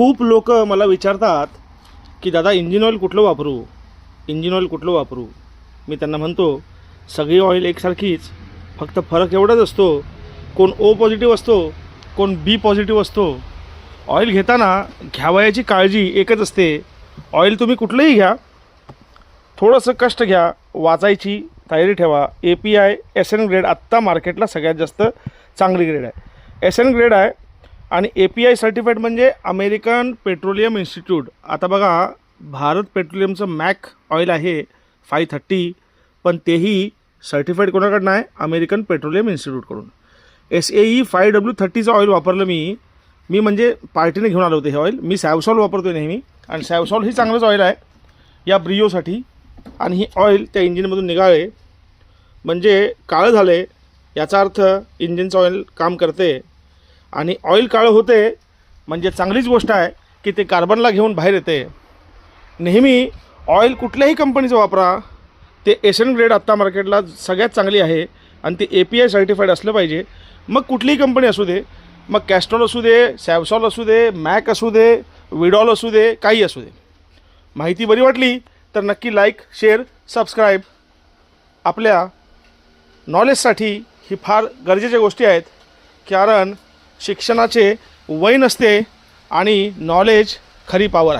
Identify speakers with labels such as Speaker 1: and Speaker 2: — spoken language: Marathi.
Speaker 1: खूप लोक मला विचारतात की दादा इंजिन ऑइल कुठलं वापरू? इंजिन ऑइल कुठलं वापरू? मी त्यांना म्हणतो सगळी ऑइल एकसारखीच फक्त फरक एवढाच असतो कोण ओ पॉझिटिव्ह असतो कोण बी पॉझिटिव्ह असतो. ऑइल घेताना घ्यावयाची काळजी एकच असते. ऑइल तुम्ही कुठलंही घ्या थोडंसं कष्ट घ्या वाचायची तयारी ठेवा. A P I S N grade आत्ता मार्केटला सगळ्यात जास्त चांगली ग्रेड आहे. एस एन ग्रेड आहे आणि ए पी आय सर्टिफाईड म्हणजे अमेरिकन पेट्रोलियम इन्स्टिट्यूट आता बघा भारत पेट्रोलियमचं मॅक ऑइल आहे फाय थर्टी पण तेही सर्टिफाईड कोणाकडनं आहे? American petroleum इन्स्टिट्यूटकडून S A E five W थर्टीचं oil वापरलं मी. मी म्हणजे पार्टीने घेऊन आलो होते हे ऑइल मी सॅवसॉल वापरतो नेहमी. आणि सॅवसॉल ही चांगलंच ऑइल आहे या ब्रिओसाठी. आणि ही ऑइल त्या इंजिनमधून निघाले. म्हणजे काळं झाले याचा अर्थ इंजिनचं ऑइल काम करते. आणि ऑइल काळं होते म्हणजे चांगलीच गोष्ट आहे की ते कार्बनला घेऊन बाहेर येते. नेहमी ऑइल कुठल्याही कंपनीचं वापरा ते एशियन ग्रेड आत्ता मार्केटला सगळ्यात चांगली आहे आणि ते ए पी आय सर्टिफाईड असलं पाहिजे. मग कुठलीही कंपनी असू दे मग कॅस्ट्रॉल असू दे सॅवसॉल असू दे मॅक असू दे विडॉल असू दे काही असू दे. माहिती बरी वाटली तर नक्की लाईक शेअर सबस्क्राईब आपल्या नॉलेजसाठी ही फार गरजेच्या गोष्टी आहेत. कारण शिक्षणाचे वय नसते आणि नॉलेज खरी पावर आहे.